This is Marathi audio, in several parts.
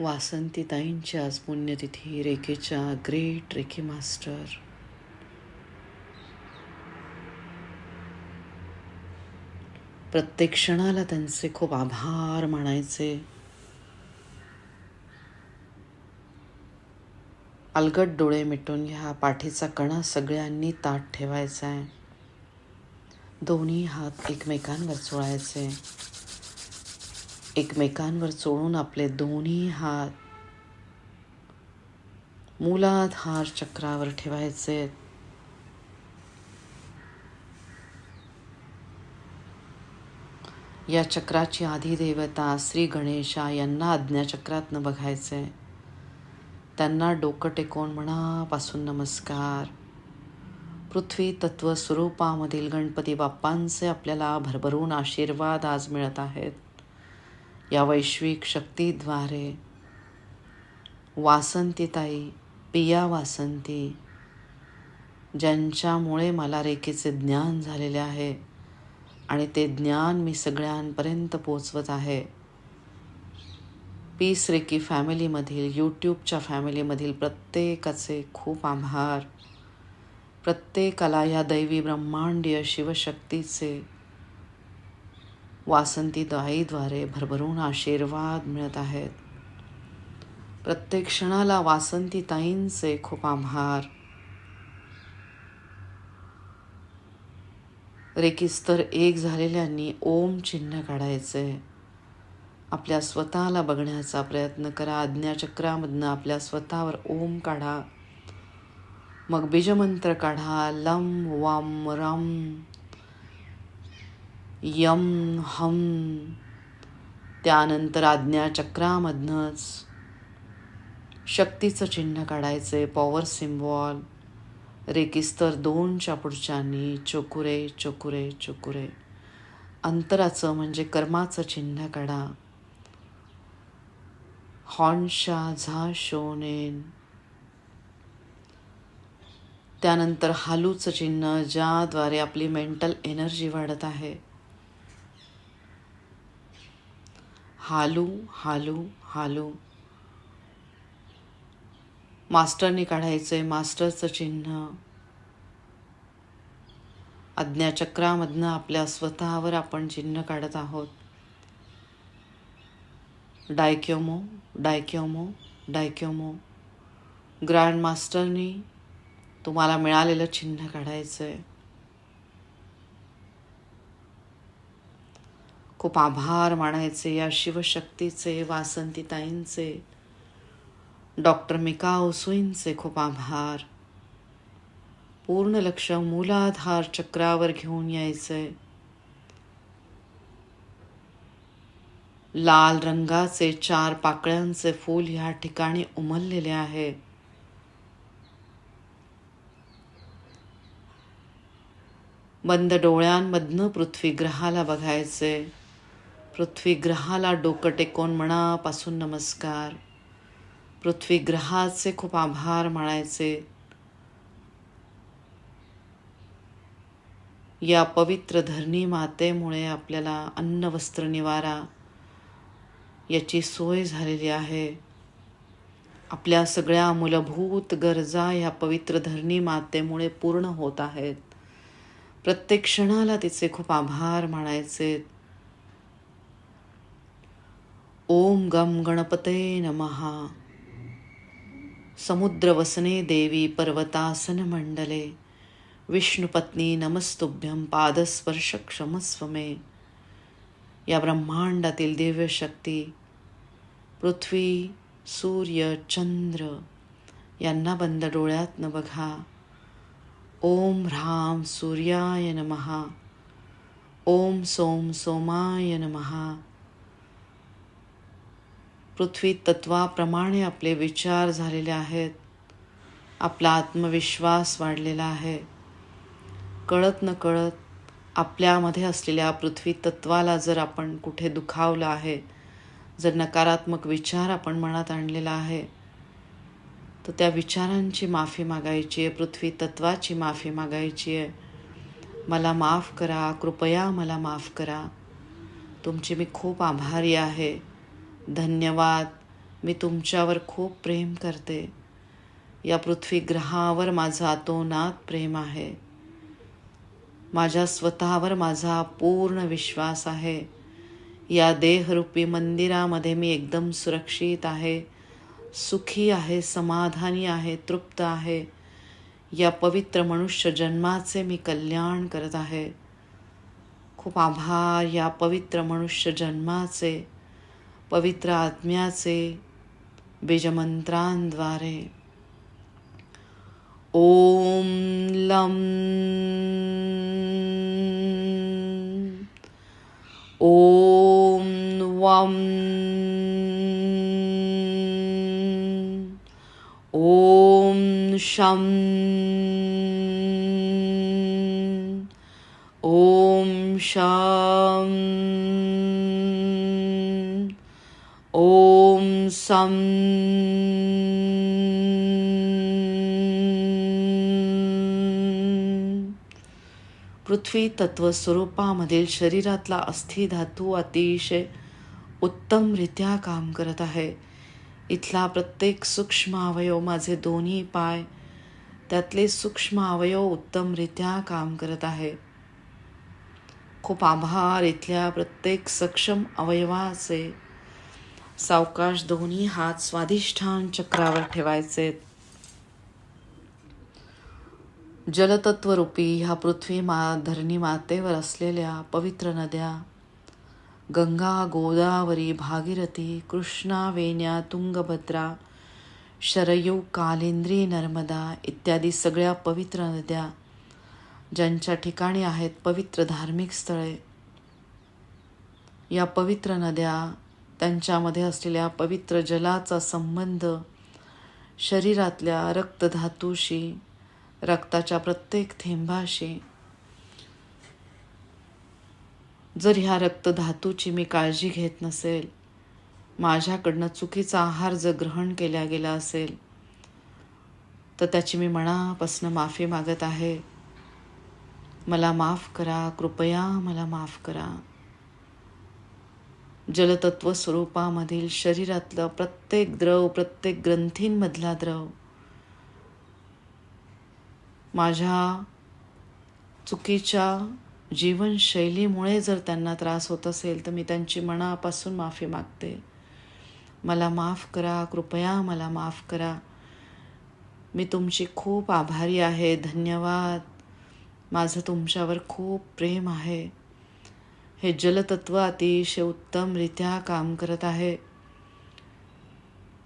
वासंतीताईंची आज पुण्यतिथी रेखेच्या ग्रेट रेखे मास्टर प्रत्येक क्षणाला त्यांचे खूप आभार मानायचे. अलगट डोळे मिटून घ्या पाठीचा कणा सगळ्यांनी ताट ठेवायचा आहे दोन्ही हात एकमेकांवर चोळायचे. एकमेकांवर चोळून आपले दोन्ही हात मूलाधार चक्रावर ठेवायचे. या चक्राची आधी देवता श्री गणेशा यांना आज्ञाचक्रातनं बघायचे. त्यांना डोकं टेकवून मनापासून नमस्कार. पृथ्वी तत्व स्वरूपामधील गणपती बाप्पांचे आपल्याला भरभरून आशीर्वाद आज मिळत आहेत. या वैश्विक शक्तीद्वारे. वासंतीताई पिया वासंती ज्यांच्यामुळे मला रेखेचे ज्ञान झालेले आहे आणि ते ज्ञान मी सगळ्यांपर्यंत पोचवत आहे. पीस रेकी फॅमिलीमधील यूट्यूबच्या फॅमिलीमधील प्रत्येकाचे खूप आभार. प्रत्येकाला या दैवी ब्रह्मांडीय शिवशक्तीचे वासंती दाईद्वारे भरभरून आशीर्वाद मिळत आहेत. प्रत्येक क्षणाला वासंती ताईंचे खूप आभार. रेकिस्तर एक झालेल्यांनी ओम चिन्ह काढायचे. आपल्या स्वतःला बघण्याचा प्रयत्न करा. आज्ञाचक्रामधनं आपल्या स्वतःवर ओम काढा. मग बीजमंत्र काढा. लम वाम रम. यम हम त्यानंतर आज्ञाचक्रामधनंच शक्तीचं चिन्ह काढायचे पॉवर सिम्बॉल रेकिस्तर दोनच्या पुढच्यानी चोकुरे चोकुरे चोकुरे. अंतराचं म्हणजे कर्माचं चिन्ह काढा. हॉर्नशा झा शोनेन. त्यानंतर हालूचं चिन्ह ज्याद्वारे आपली मेंटल एनर्जी वाढत आहे. हालू हालू हालू. मास्टरने काढायचंय मास्टरचं चिन्ह. अज्ञाचक्रामधनं आपल्या स्वतःवर आपण चिन्ह काढत आहोत. डायक्योमो डायक्योमो डायक्योमो. ग्रँड मास्टरनी तुम्हाला मिळालेलं चिन्ह काढायचं आहे खूप आभार मानायचे या शिवशक्तीचे वासंतीताईंचे डॉक्टर मिका ओसुईंचे खूप आभार. पूर्ण लक्ष मूलाधार चक्रावर घेऊन यायचे. लाल रंगाचे चार पाकळ्यांचे फूल ह्या ठिकाणी उमललेले आहे. बंद डोळ्यांमधनं पृथ्वी ग्रहाला बघायचे. पृथ्वीग्रहाला डोकं टेकून मनापासून नमस्कार. पृथ्वीग्रहाचे खूप आभार मानायचे. या पवित्र धरणी मातेमुळे आपल्याला अन्न वस्त्र निवारा याची सोय झालेली आहे. आपल्या सगळ्या मूलभूत गरजा या पवित्र धरणी मातेमुळे पूर्ण होत आहेत. प्रत्येक क्षणाला तिचे खूप आभार मानायचे. ओम गम गणपते नमहा समुद्रवसने देवी पर्वतासन मंडले विष्णुपत्नी नमस्तुभ्यं पादस्पर्श क्षमस्व मे या ब्रह्मांडातील दिव्य शक्ती पृथ्वी सूर्य चंद्र यांना बंद डोळ्यातनं बघा ओम ह्राम सूर्याय नमहा ओम सोम सोमाय नमहा पृथ्वी तत्वाप्रमाणे आपले विचार झालेले आहेत. आपला आत्मविश्वास वाढलेला आहे. कळत न कळत आपल्यामध्ये असलेल्या पृथ्वी तत्वाला जर आपण कुठे दुखावलं आहे जर नकारात्मक विचार आपण मनात आणलेला आहे तर त्या विचारांची माफी मागायची आहे पृथ्वी तत्वाची माफी मागायची आहे. मला माफ करा कृपया मला माफ करा. तुमची मी खूप आभारी आहे. धन्यवाद. मी तुमच्यावर खूप प्रेम करते. या पृथ्वी ग्रहावर माझं अतोनात प्रेम आहे. माझ्या स्वतःवर माझा पूर्ण विश्वास आहे. या देहरूपी मंदिरामध्ये मी एकदम सुरक्षित आहे. सुखी आहे समाधानी आहे तृप्त आहे. या पवित्र मनुष्य जन्माचे मी कल्याण करत आहे. खूप आभार या पवित्र मनुष्य जन्माचे. पवित्र आत्म्याचे बीजमंत्रांद्वारे. ओम लम. ओम वम. ओम शम. ओम शम ओम सम पृथ्वी तत्व स्वरूपामधील शरीरातला अस्थि धातू अतिशय उत्तमरित्या काम करत आहे. इथला प्रत्येक सूक्ष्म अवयव माझे दोन्ही पाय त्यातले सूक्ष्म अवयव उत्तमरित्या काम करत आहे. खूप आभार इथल्या प्रत्येक सक्षम अवयवाचे सावकाश दोन्ही हात स्वाधिष्ठान चक्रावर ठेवायचे. जलतत्वरूपी ह्या पृथ्वी मा धरणी मातेवर असलेल्या पवित्र नद्या गंगा गोदावरी भागीरथी कृष्णा वेण्या तुंगभद्रा शरयू कालिंद्री नर्मदा इत्यादी सगळ्या पवित्र नद्या ज्यांच्या ठिकाणी आहेत पवित्र धार्मिक स्थळे. या पवित्र नद्या त्यांच्यामध्ये असलेल्या पवित्र जलाचा संबंध शरीरातल्या रक्तधातूशी रक्ताच्या प्रत्येक थेंबाशी. जर ह्या रक्तधातूची मी काळजी घेत नसेल माझ्याकडनं चुकीचा आहार जर ग्रहण केला गेला असेल तर त्याची मी मनापासून माफी मागत आहे. मला माफ करा कृपया मला माफ करा. जलतत्व स्वरूपामधील शरीरातलं प्रत्येक द्रव प्रत्येक ग्रंथींमधला द्रव. माझ्या चुकीच्या जीवनशैलीमुळे जर त्यांना त्रास होत असेल तर मी त्यांची मनापासून माफी मागते. मला माफ करा कृपया मला माफ करा. मी तुमची खूप आभारी आहे धन्यवाद. माझं तुमच्यावर खूप प्रेम आहे. हे जलतत्व अतिशय उत्तमरित्या काम करत आहे.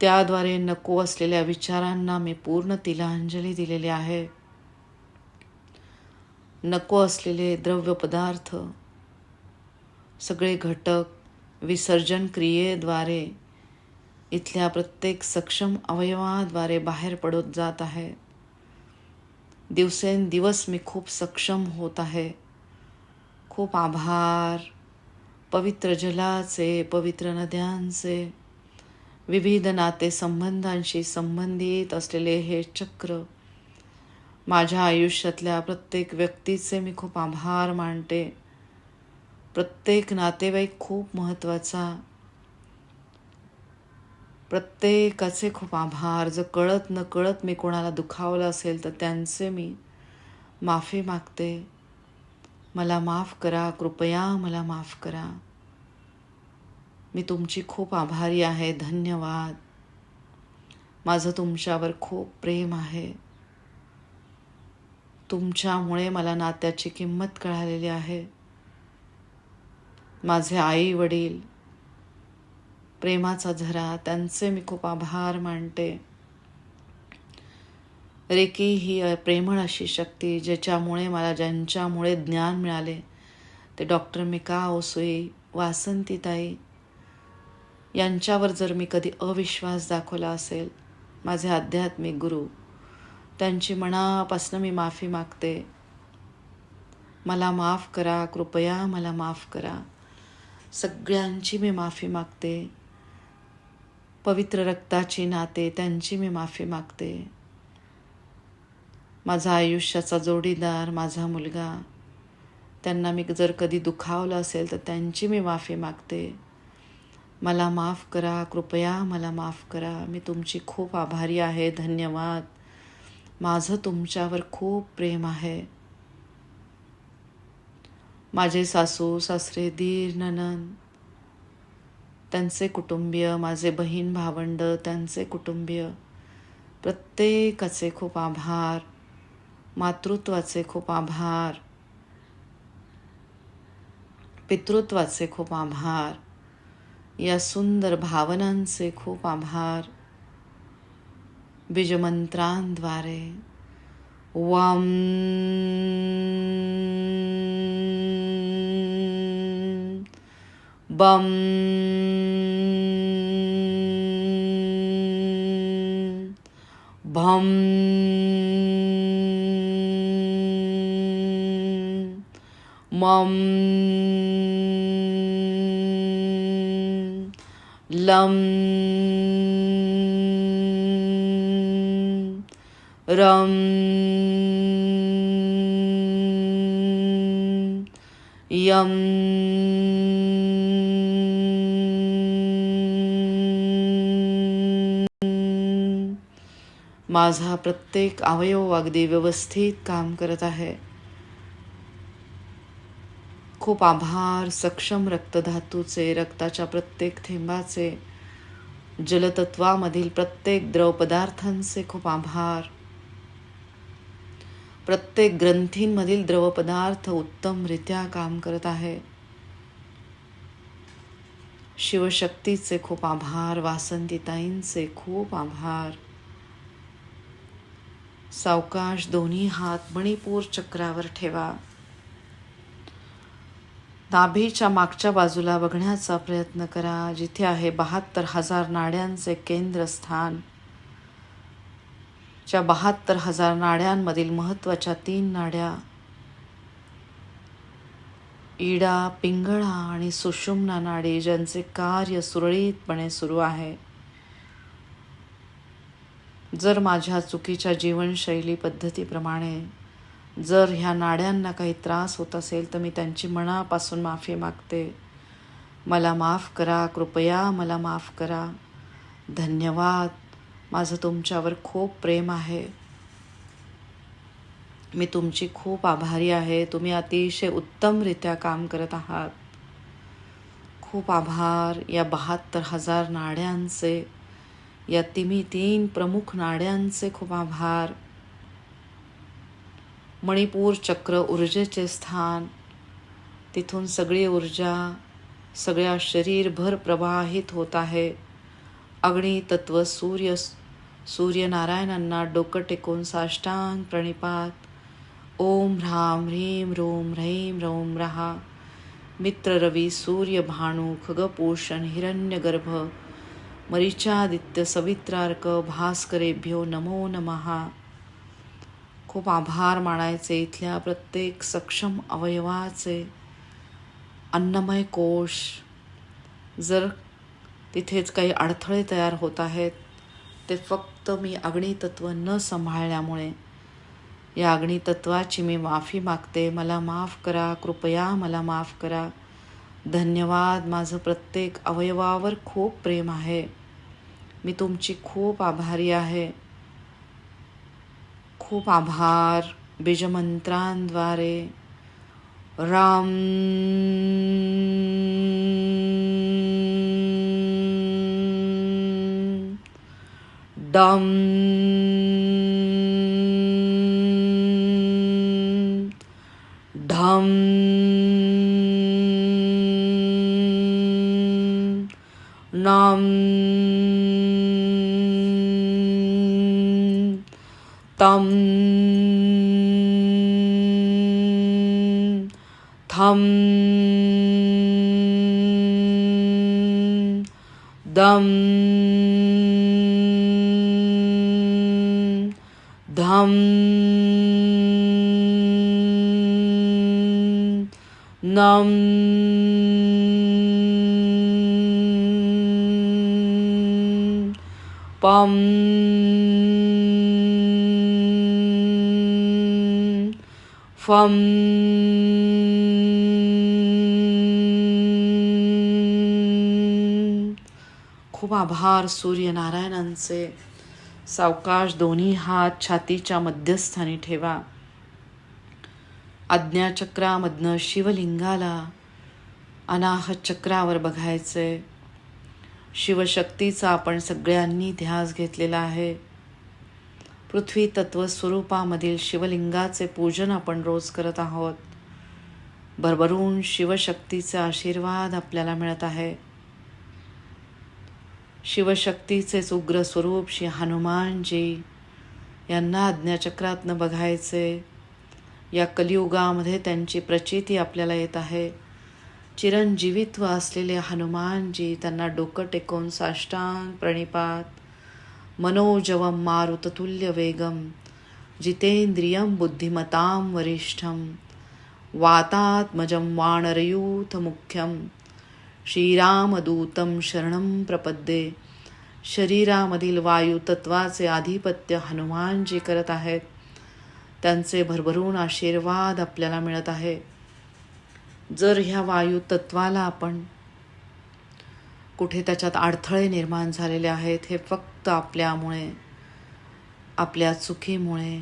त्याद्वारे नको असलेल्या विचारांना मी पूर्ण तिलांजली दिलेली आहे. नको असलेले द्रव्य पदार्थ सगळे घटक विसर्जन क्रियेद्वारे इथल्या प्रत्येक सक्षम अवयवाद्वारे बाहेर पडत जात आहे. दिवसेंदिवस मी खूप सक्षम होत आहे. खूप आभार. पवित्र जलाचे पवित्र नद्यांचे विविध नाते संबंधांशी संबंधित असलेले हे चक्र माझ्या आयुष्यातल्या प्रत्येक व्यक्तीचे मी खूप आभार मानते. प्रत्येक नातेवाईक खूप महत्त्वाचा. प्रत्येकाचे खूप आभार. जर कळत न कळत मी कोणाला दुखावलं असेल तर त्यांचे मी माफी मागते. मला माफ करा कृपया मला माफ करा. मी तुमची खूप आभारी आहे धन्यवाद. माझं तुमच्यावर खूप प्रेम आहे. तुमच्यामुळे मला नात्याची किंमत कळालेली आहे. माझे आई वडील प्रेमाचा झरा त्यांचे मी खूप आभार मानते. रेकी ही प्रेमळ अशी शक्ती ज्याच्यामुळे मला ज्यांच्यामुळे ज्ञान मिळाले ते डॉक्टर मिका ओसुई वासंतीताई यांच्यावर जर मी कधी अविश्वास दाखवला असेल माझे आध्यात्मिक गुरु त्यांची मनापासून मी माफी मागते. मला माफ करा कृपया मला माफ करा. सगळ्यांची मी माफी मागते. पवित्र रक्ताची नाते त्यांची मी माफी मागते. माझा आयुष्याचा जोडीदार माझा मुलगा. त्यांना मी जर कधी दुखावलं असेल तर त्यांची मी माफी मागते. मला माफ करा कृपया मला माफ करा. मी तुमची खूप आभारी आहे धन्यवाद. माझं तुमच्यावर खूप प्रेम आहे. माझे सासू सासरे दीर ननन त्यांचे कुटुंबीय माझे बहीण भावंड त्यांचे कुटुंबीय प्रत्येकाचे खूप आभार. मातृत्वाचे खूप आभार. पितृत्वाचे खूप आभार. या सुंदर भावनांचे खूप आभार. बीजमंत्रांद्वारे. वाम. बम. भम. मम लं रं यं माझा प्रत्येक अवयव अगदी व्यवस्थित काम करत आहे. खूप आभार. सक्षम रक्तधातूचे रक्ताच्या प्रत्येक थेंबाचे जलतत्वामधील प्रत्येक द्रव पदार्थांचे खूप आभार. प्रत्येक ग्रंथींमधील द्रव पदार्थ उत्तमरित्या काम करत आहे. शिवशक्तीचे खूप आभार. वासंतीताईंचे खूप आभार. सावकाश दोन्ही हात मणिपूर चक्रावर ठेवा. नाभीच्या मागच्या बाजूला बघण्याचा प्रयत्न करा जिथे आहे बहात्तर हजार नाड्यांचे केंद्रस्थान. च्या बहात्तर हजार नाड्यांमधील महत्त्वाच्या तीन नाड्या इडा पिंगळा आणि सुषुम्ना नाडी ज्यांचे कार्य सुरळीतपणे सुरू आहे. जर माझ्या चुकीच्या जीवनशैली पद्धतीप्रमाणे जर ह्या नाड्यांना काही त्रास होत असेल तर मी त्यांची मनापासून माफी मागते. मला माफ करा कृपया मला माफ करा. धन्यवाद. माझं तुमच्यावर खूप प्रेम आहे. मी तुमची खूप आभारी आहे. तुम्ही अतिशय उत्तमरित्या काम करत आहात. खूप आभार. या बहात्तर हजार नाड्यांचे या तिमी तीन प्रमुख नाड्यांचे खूप आभार. मणिपूर चक्र ऊर्जेचे स्थान. तिथून सगळी ऊर्जा, सगळ्या शरीरभर प्रवाहित होत आहे. अग्नी तत्व सूर्य, सूर्यनारायणांना डोकं टेकून साष्टांग प्रणिपात. ओम ह्राम, ह्रीम रोम, ह्रैम रोम रहा. मित्र रवी सूर्य भाणू खगपूषण, हिरण्यगर्भ. मरीचादित्य सवित्रार्क भास्करेभ्यो नमो नमहा खूप आभार मानायचे. इथल्या प्रत्येक सक्षम अवयवाचे अन्नमय कोश जर तिथेच काही अडथळे तयार होत आहेत ते फक्त मी अग्नितत्व न सांभाळल्यामुळे या अग्नितत्वाची मी माफी मागते. मला माफ करा कृपया मला माफ करा. धन्यवाद. माझं प्रत्येक अवयवावर खूप प्रेम आहे. मी तुमची खूप आभारी आहे. खूप आभार. बीजमंत्रांद्वारे. राम. डम. ढम. नाम. tam tham dam dham nam pam. फम खूप आभार सूर्यनारायणांचे. सावकाश दोन्ही हात छातीच्या मध्यस्थानी ठेवा. आज्ञाचक्रामधनं शिवलिंगाला अनाहत चक्रावर बघायचे शिवशक्तीचा आपण सगळ्यांनी ध्यास घेतलेला आहे. पृथ्वी तत्व स्वरूपामधील शिवलिंगाचे पूजन आपण रोज करत आहोत. भरभरून शिवशक्तीचा आशीर्वाद आपल्याला मिळत आहे. शिवशक्तीचेच उग्र स्वरूप श्री हनुमानजी यांना आज्ञाचक्रातनं बघायचे. या कलियुगामध्ये त्यांची प्रचिती आपल्याला येत आहे. चिरंजीवित्व असलेले हनुमानजी त्यांना डोकं टेकून साष्टांग प्रणिपात मनोजवं मारुततुल्य वेगम बुद्धिमतां वरिष्ठं वातात्मजं वाणरयूथमुख्यं श्रीरामदूतं शरणं प्रपद्ये। शरीरामधील वायुतत्वाचे आधिपत्य हनुमानजी करत आहेत. त्यांचे भरभरून आशीर्वाद आपल्याला मिळत आहे. जर ह्या वायू तत्वाला आपण कुठे त्याच्यात अडथळे निर्माण झालेले आहेत हे फक्त आपल्यामुळे आपल्या चुकीमुळे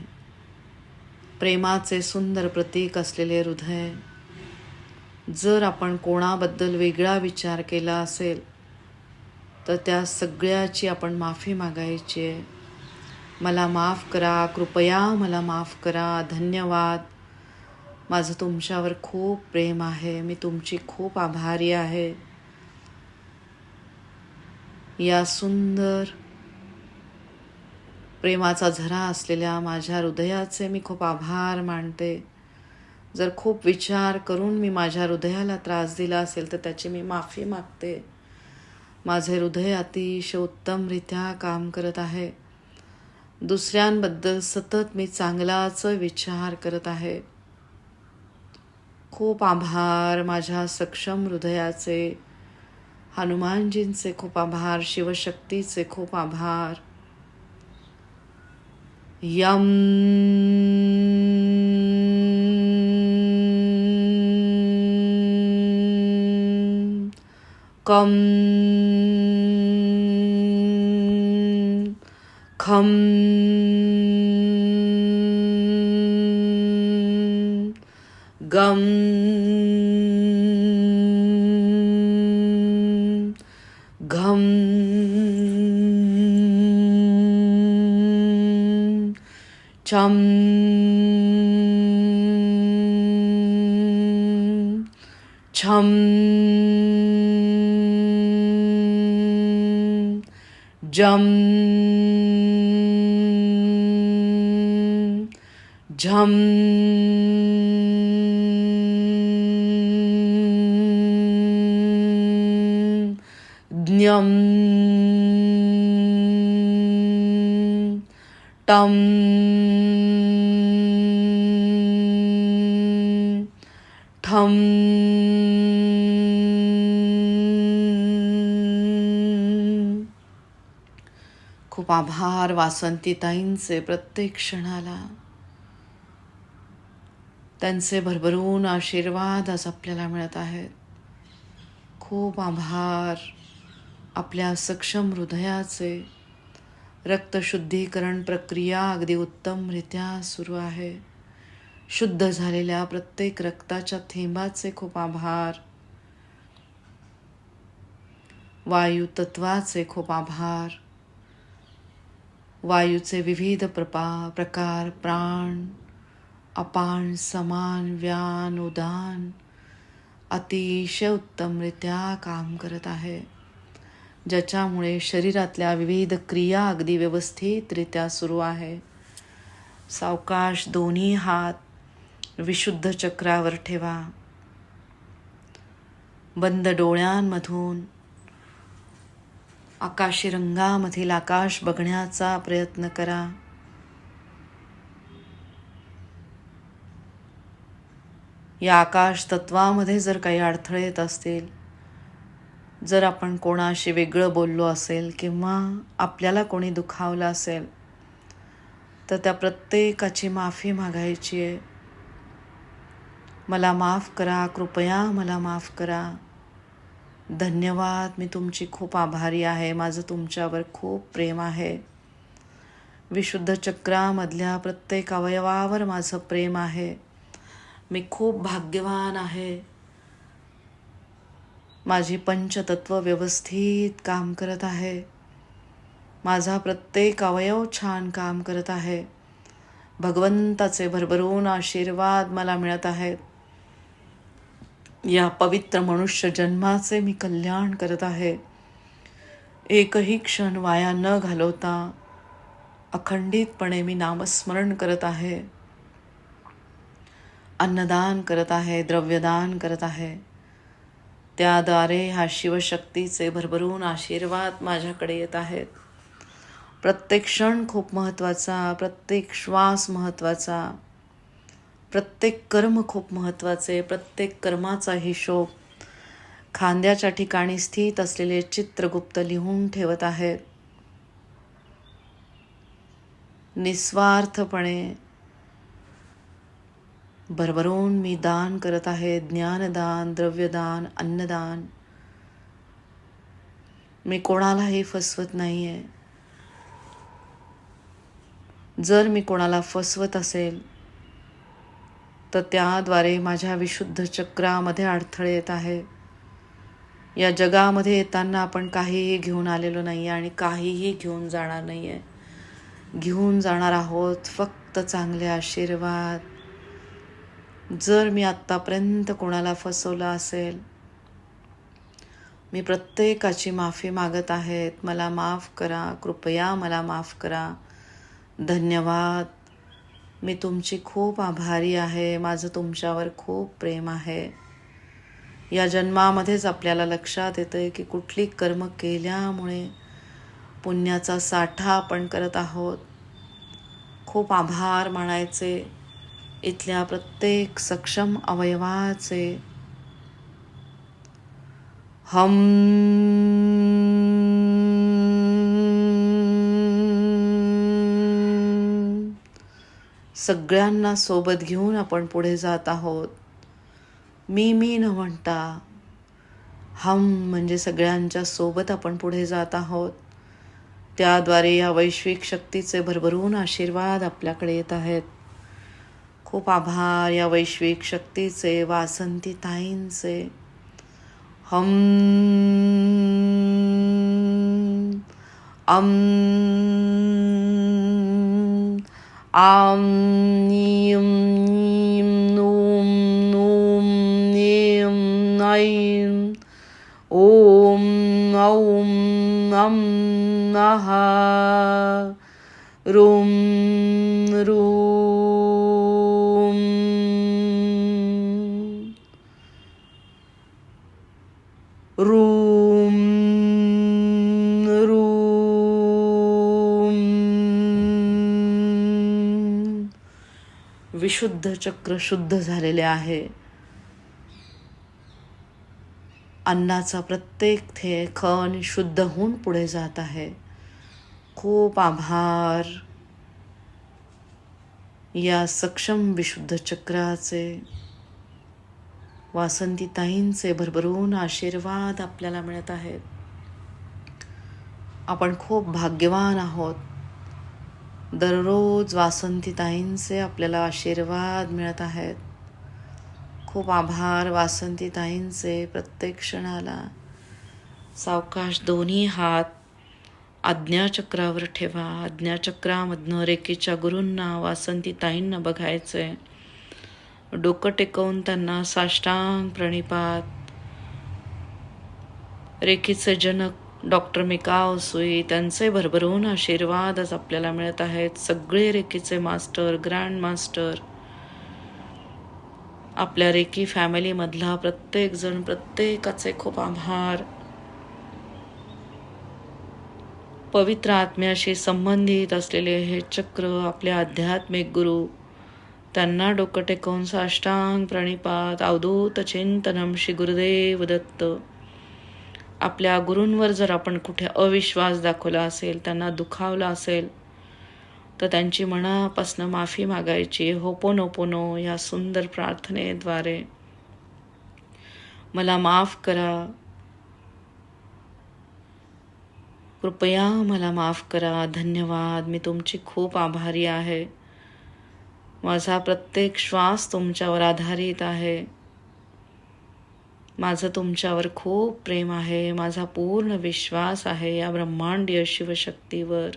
प्रेमाचे सुंदर प्रतीक असलेले हृदय. जर आपण कोणाबद्दल वेगळा विचार केला असेल तर त्या सगळ्याची आपण माफी मागायची आहे. मला माफ करा कृपया मला माफ करा धन्यवाद. माझं तुमच्यावर खूप प्रेम आहे. मी तुमची खूप आभारी आहे. या सुंदर प्रेमाचा झरा असलेल्या माझ्या हृदयाचे मी खूप आभार मानते. जर खूप विचार करून मी माझ्या हृदयाला त्रास दिला असेल तर त्याची मी माफी मागते. माझे हृदय अतिशय उत्तमरित्या काम करत आहे. दुसऱ्यांबद्दल सतत मी चांगलाच विचार करत आहे. खूप आभार माझ्या सक्षम हृदयाचे. हनुमानजींचे खूप आभार शिवशक्तीचे खूप आभार। यम कम खम गम chum chum jum jum nyam टम ठम. खूप आभार वासंतीताईंचे प्रत्येक क्षणाला. त्यांचे भरभरून आशीर्वाद आज आपल्याला मिळत आहेत. खूप आभार आपल्या सक्षम हृदयाचे. रक्तशुद्धीकरण प्रक्रिया अगदी उत्तमरित्या सुरू आहे. शुद्ध झालेल्या प्रत्येक रक्ताच्या थेंबाचे खूप आभार. वायू तत्वाचे खूप आभार. वायूचे विविध प्रपा प्रकार प्राण अपान समान व्यान उदान अतिशय उत्तमरित्या काम करत आहे. ज्याच्यामुळे शरीरातल्या विविध क्रिया अगदी व्यवस्थितरित्या सुरू आहे. सावकाश दोन्ही हात विशुद्ध चक्रावर ठेवा. बंद डोळ्यांमधून आकाशी रंगामधील आकाश बघण्याचा प्रयत्न करा. या आकाश तत्वामध्ये जर काही अडथळे येत असतील जर आपण कोणाशी वेगळं बोललो असेल किंवा आपल्याला कोणी दुखावलं असेल तर त्या प्रत्येकाची माफी मागायची आहे. मला माफ करा कृपया मला माफ करा. धन्यवाद मी तुमची खूप आभारी आहे. माझं तुमच्यावर खूप प्रेम आहे. विशुद्ध चक्रामधल्या प्रत्येक अवयवावर माझं प्रेम आहे. मी खूप भाग्यवान आहे. माझी पंचतत्व व्यवस्थित काम करत आहे. माझा प्रत्येक अवयव छान काम करत आहे. भगवंताचे भरभरून आशीर्वाद मला मिळत आहेत. या पवित्र मनुष्य जन्माचे मी कल्याण करत आहे. एकही क्षण वाया न घालवता अखंडितपणे मी नामस्मरण करत आहे. अन्नदान करत आहे द्रव्यदान करत आहे. त्याद्वारे हा शिवशक्तीचे भरभरून आशीर्वाद माझ्याकडे येत आहेत. प्रत्येक क्षण खूप महत्त्वाचा प्रत्येक श्वास महत्त्वाचा प्रत्येक कर्म खूप महत्त्वाचे प्रत्येक कर्माचा हिशोब खांद्याच्या ठिकाणी स्थित असलेले चित्रगुप्त लिहून ठेवत आहेत. निस्वार्थपणे भरभरून मी दान करत आहे ज्ञानदान द्रव्यदान अन्नदान. मी कोणालाही फसवत नाही आहे जर मी कोणाला फसवत असेल तर त्याद्वारे माझ्या विशुद्ध चक्रामध्ये अडथळे येत आहे. या जगामध्ये येताना आपण काहीही घेऊन आलेलो नाही आहे आणि काहीही घेऊन जाणार नाही आहे घेऊन जाणार आहोत फक्त चांगले आशीर्वाद. जर मी आत्तापर्यंत कोणाला फसवलं असेल मी प्रत्येकाची माफी मागत आहेत. मला माफ करा. कृपया मला माफ करा. धन्यवाद. मी तुमची खूप आभारी आहे. माझं तुमच्यावर खूप प्रेम आहे. या जन्मामध्येच आपल्याला लक्षात येतं आहे की कुठली कर्म केल्यामुळे पुण्याचा साठा आपण करत आहोत. खूप आभार मानायचे. इथल्या प्रत्येक सक्षम अवयवाचे हम सगळ्यांना सोबत घेऊन आपण पुढे जात आहोत. मी मी न म्हणता हम म्हणजे सगळ्यांच्या सोबत आपण पुढे जात आहोत. त्याद्वारे या वैश्विक शक्तीचे भरभरून आशीर्वाद आपल्याकडे येत आहेत. खूप आभार या वैश्विक शक्तीचे वासंती ताईंचे. हम अम आम नीम नीम नूम नूम नीम नैम ओम औम अम नहा रुम रूम रूम रूम। विशुद्ध चक्र शुद्ध झालेले आहे. अन्नाचा प्रत्येक थे खण शुद्ध होऊन पुढे जात आहे. खूप आभार. या सक्षम विशुद्ध चक्राचे वासंतीताईंचे भरभरून आशीर्वाद आपल्याला मिळत आहेत. आपण खूप भाग्यवान आहोत. दररोज वासंतीताईंचे आपल्याला आशीर्वाद मिळत आहेत. खूप आभार वासंतीताईंचे प्रत्येक क्षणाला. सावकाश दोन्ही हात आज्ञाचक्रावर ठेवा. आज्ञाचक्रामधनं रेखेच्या गुरूंना वासंतीताईंना बघायचं आहे डोकं टेकवून त्यांना साष्टांग प्रणिपात. रेखीचे जनक डॉक्टर मिकाव सुई त्यांचे भरभरून आशीर्वाद आज आपल्याला मिळत आहेत. सगळे रेखीचे मास्टर ग्रँड मास्टर. आपल्या रेकी फॅमिलीमधला प्रत्येक जण प्रत्येकाचे खूप आभार. पवित्र आत्म्याशी संबंधित असलेले हे चक्र आपले आध्यात्मिक गुरु त्यांना डोकं टेकवून साष्टांग प्रणिपात अवधूत चिंतनम श्री गुरुदेव दत्त. आपल्या गुरूंवर जर आपण कुठे अविश्वास दाखवला असेल त्यांना दुखावला असेल तर त्यांची मनापासनं माफी मागायची. होपोनोपोनो या सुंदर प्रार्थनेद्वारे. मला माफ करा. कृपया मला माफ करा. धन्यवाद. मी तुमची खूप आभारी आहे. माझा प्रत्येक श्वास तुमच्यावर आधारित आहे. माझं तुमच्यावर खूप प्रेम आहे. माझा पूर्ण विश्वास आहे या ब्रह्मांडीय शिवशक्तीवर.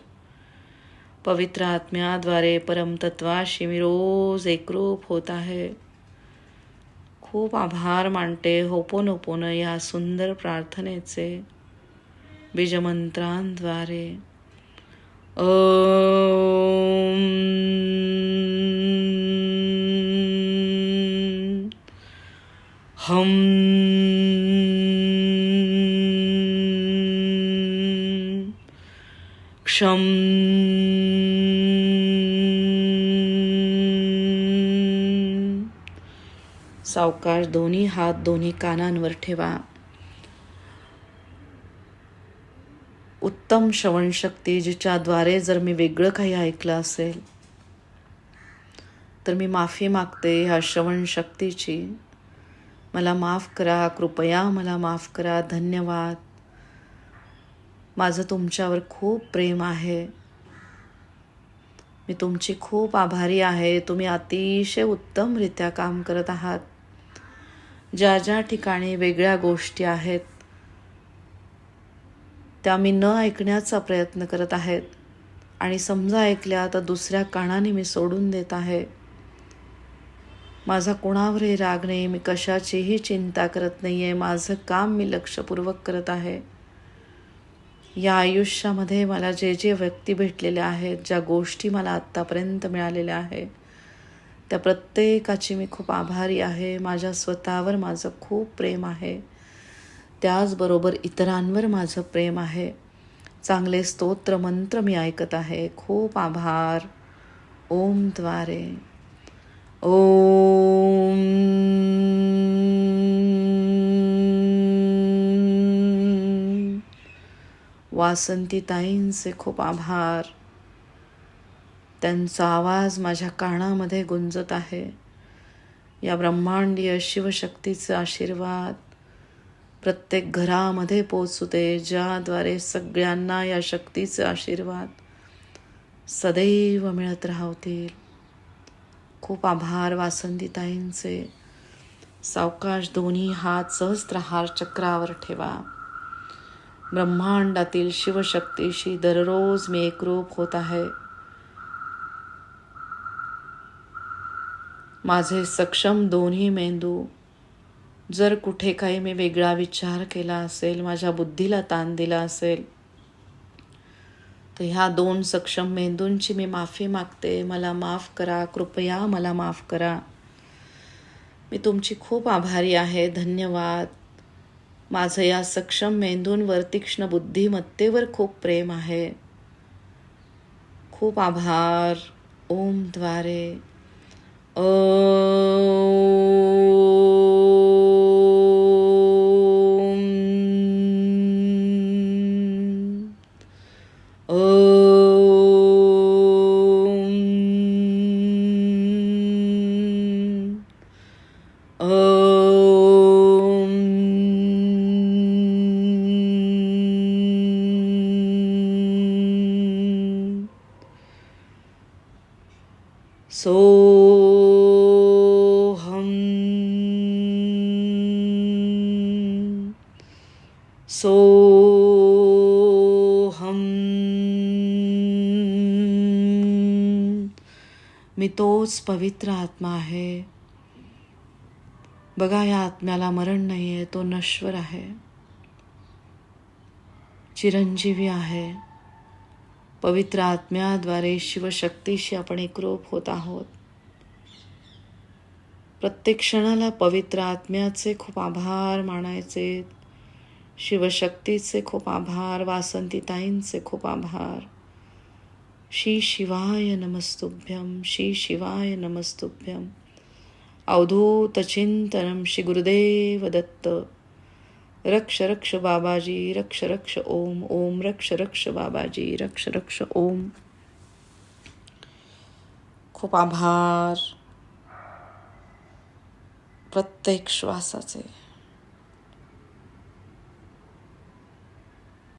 पवित्र आत्म्याद्वारे परमतत्वाशी मी रोज एकरूप होत आहे. खूप आभार मानते होपोनोपोन या सुंदर प्रार्थनेचे बीजमंत्रांद्वारे. ओ हम क्षम सावकाश दोन्ही हात दोन्ही कानांवर ठेवा. उत्तम श्रवणशक्ती जिच्याद्वारे जर मी वेगळं काही ऐकलं असेल तर मी माफी मागते ह्या श्रवणशक्तीची. मला माफ करा कृपया मला माफ करा धन्यवाद. माझं तुमच्यावर खूप प्रेम आहे. मी तुमची खूप आभारी आहे. तुम्ही अतिशय उत्तमरित्या काम करत आहात. ज्या ज्या ठिकाणी वेगळ्या गोष्टी आहेत त्या मी न ऐकण्याचा प्रयत्न करत आहेत. आणि समजा ऐकल्या तर दुसऱ्या कानाने मी सोडून देत आहे. माझा कोणावरही राग नाही मी कशाचीही चिंता करत नाही आहे माझं काम मी लक्षपूर्वक करत आहे. या आयुष्यामध्ये मला जे जे व्यक्ती भेटलेल्या आहेत ज्या गोष्टी मला आत्तापर्यंत मिळालेल्या आहेत त्या प्रत्येकाची मी खूप आभारी आहे. माझ्या स्वतःवर माझं खूप प्रेम आहे. त्याचबरोबर इतरांवर माझं प्रेम आहे. चांगले स्तोत्र मंत्र मी ऐकत आहे. खूप आभार. ओमद्वारे ओम वासंतीताईंचे खूप आभार. त्यांचा आवाज माझ्या कानामध्ये गुंजत आहे. या ब्रह्मांडीय शिवशक्तीचे आशीर्वाद प्रत्येक घरामध्ये पोचू दे ज्याद्वारे सगळ्यांना या शक्तीचे आशीर्वाद सदैव मिळत राहतील. खूप आभार वासंतीताईंचे सावकाश दोन्ही हात सहस्त्रहार चक्रावर ठेवा. ब्रह्मांडातील शिवशक्तीशी दररोज मी एकरूप होत आहे. माझे सक्षम दोन्ही मेंदू जर कुठे काही मी वेगळा विचार केला असेल माझ्या बुद्धीला ताण दिला असेल तर ह्या दोन सक्षम मेंदूंची मी माफी मागते. मला माफ करा. कृपया मला माफ करा. मी तुमची खूप आभारी आहे. धन्यवाद. माझं या सक्षम मेंदूंवर तीक्ष्ण बुद्धिमत्तेवर खूप प्रेम आहे. खूप आभार. ओमद्वारे ओ मी तोच पवित्र आत्मा आहे. बघा या आत्म्याला मरण नाही आहे तो नश्वर आहे. चिरंजीवी आहे. पवित्र आत्म्याद्वारे शिवशक्तीशी आपण एकरूप होत आहोत. प्रत्येक क्षणाला पवित्र आत्म्याचे खूप आभार मानायचे शिवशक्तीचे खूप आभार वासंतीताईंचे खूप आभार. श्री शिवाय नमस्तुभ्यम श्री शिवाय नमस्तुभ्यम अवधूतचिंतनम श्री गुरुदेव दत्त। रक्ष रक्ष बाबाजी रक्ष रक्ष ओम ओम रक्ष रक्ष बाबाजी रक्ष रक्ष ओम। खूप आभार प्रत्येक श्वासाचे।